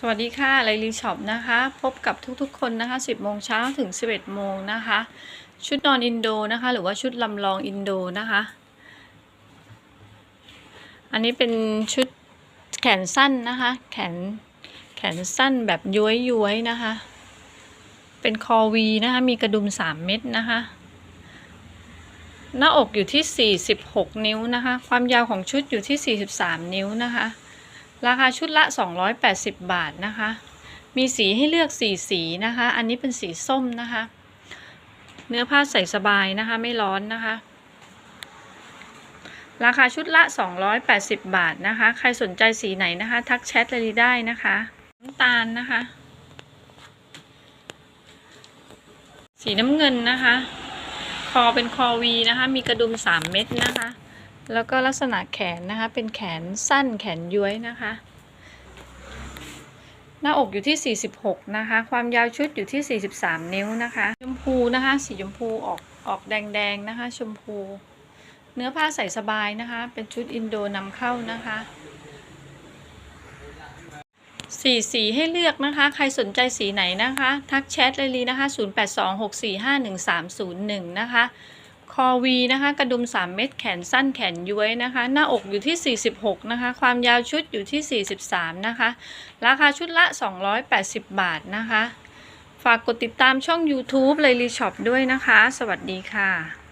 สวัสดีค่ะไลลีช็อปนะคะ พบกับทุกๆ คนนะคะ 10โมงเช้าถึง 11โมงนะคะ ชุดนอนอินโดนะคะ หรือว่าชุดลำลองอินโดนะคะ อันนี้เป็นชุดแขนสั้นนะคะ แขนแขนสั้นแบบย้วยย้วยๆนะคะ เป็นคอวีนะคะ มีกระดุม 3 เม็ดนะคะ หน้าอกอยู่ที่ 46 นิ้วนะคะ ความยาวของชุดอยู่ที่ 43 นิ้วนะคะ ราคาชุดละ 280 บาทนะคะ มีสีให้เลือก4สีนะคะ อันนี้เป็นสีส้มนะคะ เนื้อผ้าใส่สบายนะคะ ไม่ร้อนนะคะ ราคาชุดละ 280 บาทนะคะ ใครสนใจสีไหนนะคะ ทักแชทเลยได้นะคะน้ำตาลนะคะ สีน้ำเงินนะคะ คอเป็นคอวีนะคะ มีกระดุม 3 เม็ดนะคะ แล้วก็ลักษณะแขนนะคะ เป็นแขนสั้นแขนย้วยนะคะ หน้าอกอยู่ที่ 46 นะคะ ความยาวชุดอยู่ที่ 43 นิ้วนะคะ ชมพูนะคะ สีชมพูออกออกแดงๆนะคะ ชมพู เนื้อผ้าใส่สบายนะคะ เป็นชุดอินโดนำเข้านะคะสีสีให้เลือกนะคะ ใครสนใจสีไหนนะคะ ทักแชทเลยลีนะคะ 0826451301 นะคะ คอวีนะคะกระดุม 3 เม็ดแขนสั้นแขนย้วยนะคะ หน้าอกอยู่ที่ 46 นะคะ ความยาวชุดอยู่ที่ 43 นะคะ ราคาชุดละ 280 บาทนะคะ ฝากกดติดตามช่อง YouTube เลยรีช็อปด้วยนะคะ สวัสดีค่ะ